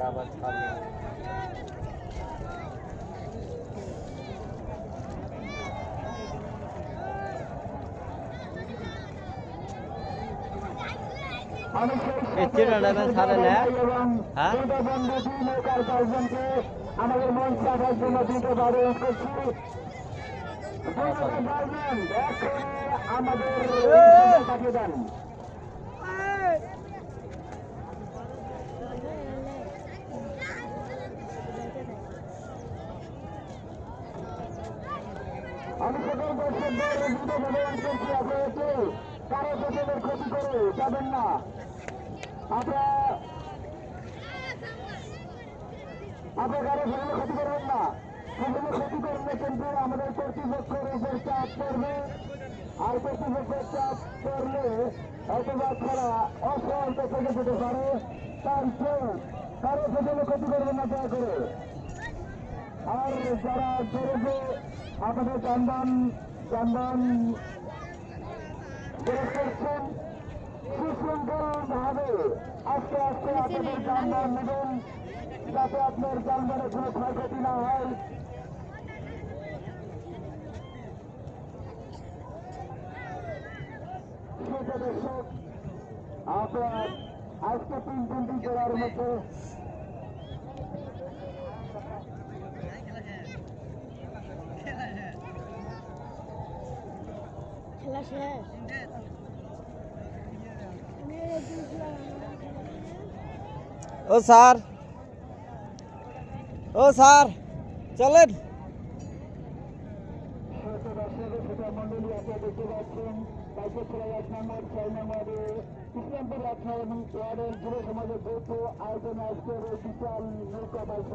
আমরা আবার খাব এই চিড়াটা না ছাড়ে না? হ্যাঁ? আমাদের মঞ্চ রাখার জন্য দিতে পারে করছি আমাদের পাঠিয়ে দেন আমি সকল দর্শকদের বিধভাবে করছি আপনারা কেউ কারও ফসলের ক্ষতি করে যাবেন না আপনারা আপনার কারও ফসলের ক্ষতি করবেন না ফসলের ক্ষতি করলে কিন্তু আমাদের কর্তৃপক্ষের উপর চাপ পড়বে আর কর্তৃপক্ষের চাপ পড়লে অথবা ছাড়া অসহায়ত থেকে যেতে পারে তার কেউ কারও ফসলের ক্ষতি করবেন না দয়া করে আর যারা জোরে আমাদের যানবাহন বের করছেন সুশৃঙ্খল ভাবে আস্তে আস্তে আপনাদের যানবাহন নেবেন যাতে আপনার যানবাহনের কোনো ক্ষয়ক্ষতি না হয়। দর্শক আপনার আজকে তিন তিনটি জেলার মধ্যে খেলা শেষ ও স্যার। ও স্যার, চলেন। ইসলামপুর এবং ওয়ার্ডের যুব সমাজের যৌথ আয়োজনে আজকের বিশাল নৌকা বাইক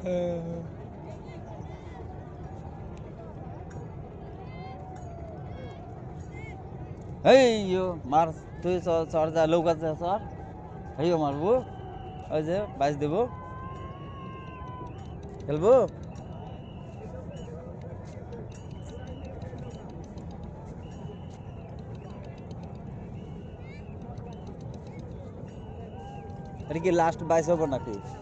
এই ইয়ো, মার, তুই চ- চড় যা, লৌকা যা চর। হেইও মারবো। ওই যে, বাইশ দেবো। খেলব? এটা কি লাস্ট বাইশ হব নাকি?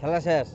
খেলা শেষ।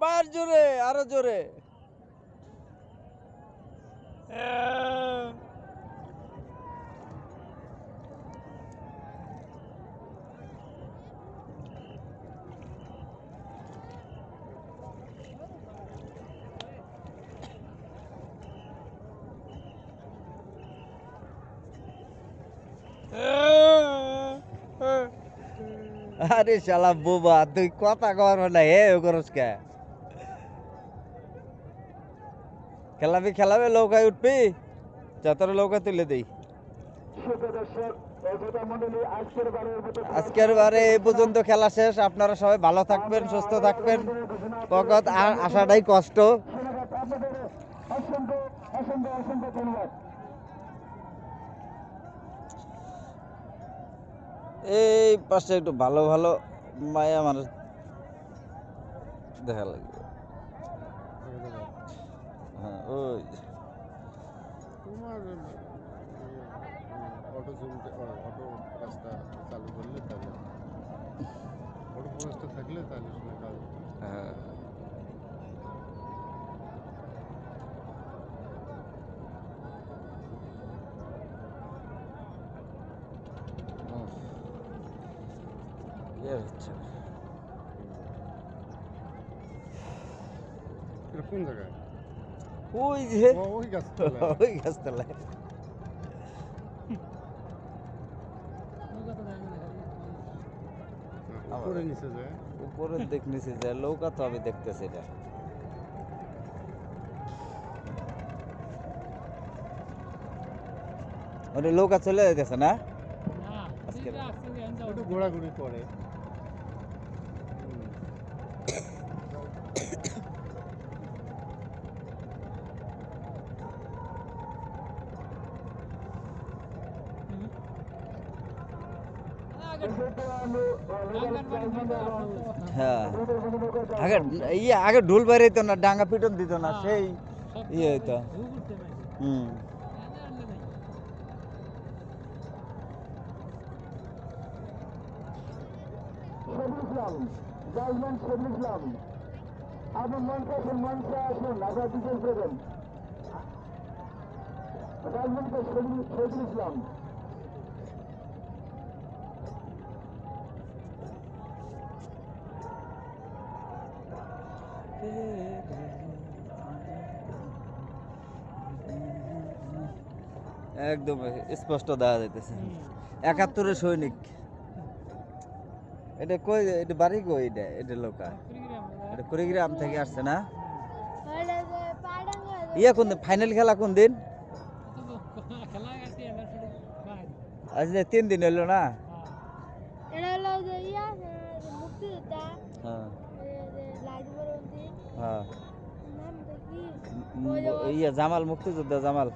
বার জোরে আরও জোরে আরে শালা বোবা, তুই কথা কর না হে করস কে খেলাবি, খেলাবে, লৌকায় উঠবি, যতটা নৌকা তুলে দেই। আজকের বারে এই পর্যন্ত খেলা শেষ, আপনারা সবাই ভালো থাকবেন, সুস্থ থাকবেন। পকত আসাটাই কষ্ট। অসংখ্য অসংখ্য অসংখ্য ধন্যবাদ। এই পাশে একটু ভালো ভালো মায়া মানুষ দেখা লাগবে। হ্যাঁ ওই তোমার অটো জুমটা অটো রাস্তা চালু করলে তাহলে অটো ফরেস্টে থাকলে তাহলে শুনে কাজ হ্যাঁ। ইয়ে হচ্ছে কোন জায়গায় ওই যে ওই গাছ ওই গাছতলায় উপরে নিচে যায় উপরে দেখতেছি যে নৌকা তো আমি দেখতেছি এটা ওটা নৌকা চলে যেতেছে না আজকে ঘোরাঘুরি করে হ্যাঁ। আগে ইয়ে আগে ঢোল বেরিয়েতো না ডাঙ্গা পিটন দিত না সেই ইয়ে হইতো। হুম। শহীদুল জাজমেন্ট শহীদুল ইসলাম। আপনি মঞ্চে আসুন মঞ্চে আসুন, আপনার ডিটেলস দেবেন শহীদুল শহীদুল ইসলাম। একদম স্পষ্ট দেখা যাইতেছে। একাত্তরের সৈনিক। এটা কই এটা বাড়ি কই এটা? এটা লোকা। এটা কুড়িগ্রাম থেকে আসছে না? ইয়ে কোন ফাইনাল খেলা কোন দিন? আজ তিন দিন হলো না? হ্যাঁ। হ্যাঁ। উম, ইয়ে জামাল মুক্তিযোদ্ধা জামাল।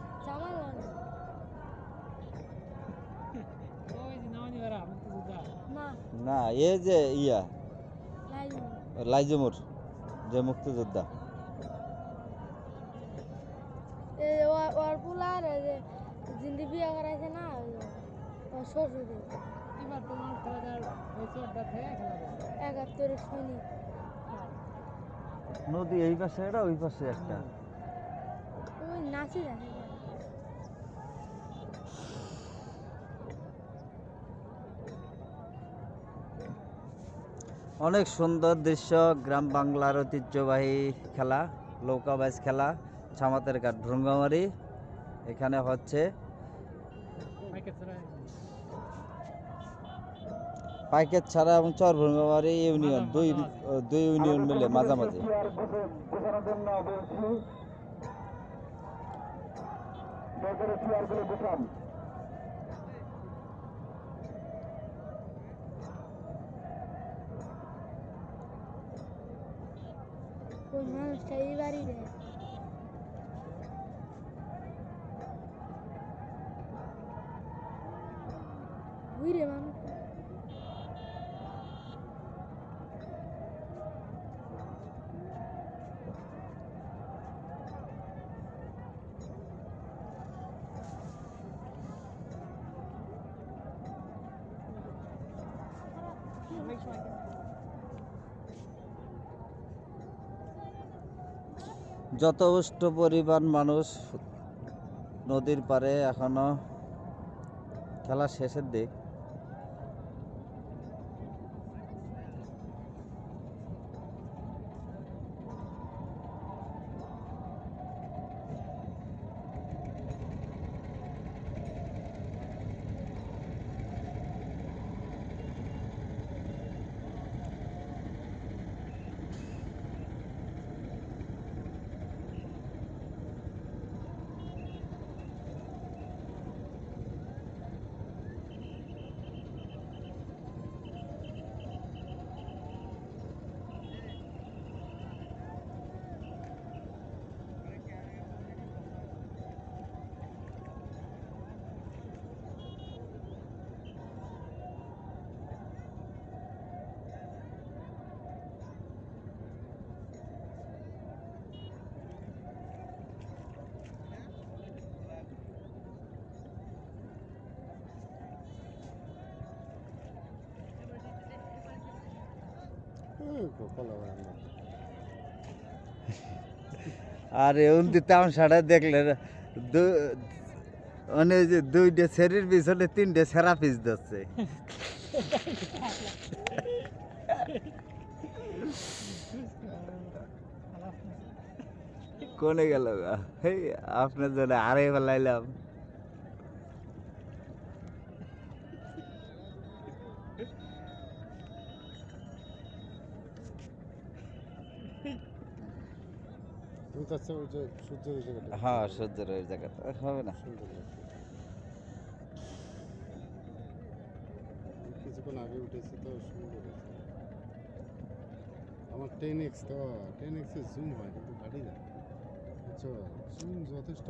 না এ যে ইয়া। লাইজুমুর। যে মুক্তিযোদ্ধা। জিন্দি বিয়া করাইছে না ওই যে ওর শ্বশুরে। একাত্তরের সৈনিক নদী এই পাশে একটা ওই পাশে একটা? ওই নাচি দেখে অনেক সুন্দর দৃশ্য, গ্রাম বাংলার ঐতিহ্যবাহী খেলা নৌকাবাজ খেলা, ছামাতের কাঠ, ভ্রঙ্গামারি এখানে হচ্ছে। পাইকের ছাড়া এবং চর ভ্রঙ্গামারি ইউনিয়ন, দুই দুই ইউনিয়ন মিলে মাঝামাঝি। કોઈ માણસ થઈ વારી જાય. ઉઈ રહેવાનું. উষ্ট পরিমাণ মানুষ নদীর পারে এখনও খেলা শেষের দিক। আর উন্দি তামসাটা দেখলে মানে যে দুইটা শরীর পিছনে তিনটে সেরা পিস দিচ্ছে কোনে গেল গা? হেই আপনার জন্য আড়াই বেলাইলাম তার ওই যে সূর্য ওই জায়গাটা। হ্যাঁ সহ্যের ওই জায়গাটা। হবে না। কিছুক্ষণ আগে উঠেছি তো সুন্দর হয়েছে আমার টেন এক্স তো টেন এক্সের জুম হয় কিন্তু গাড়ি বুঝছ? জুম যথেষ্ট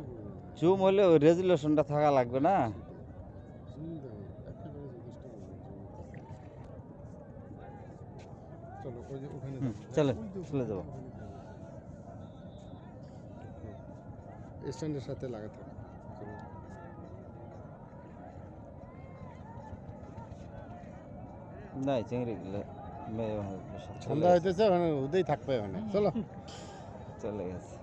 জুম হলে ওই রেজুলেশনটা থাকা লাগবে না? চলো ওখানে চলে যাব। ওখানে যাব। স্ট্যান্ডের সাথে লাগা থাকে নাই চিংড়ি গুলো ঠান্ডা হইতেছে ওখানে ওদেই থাকবে ওখানে চলো। চলে গেছে।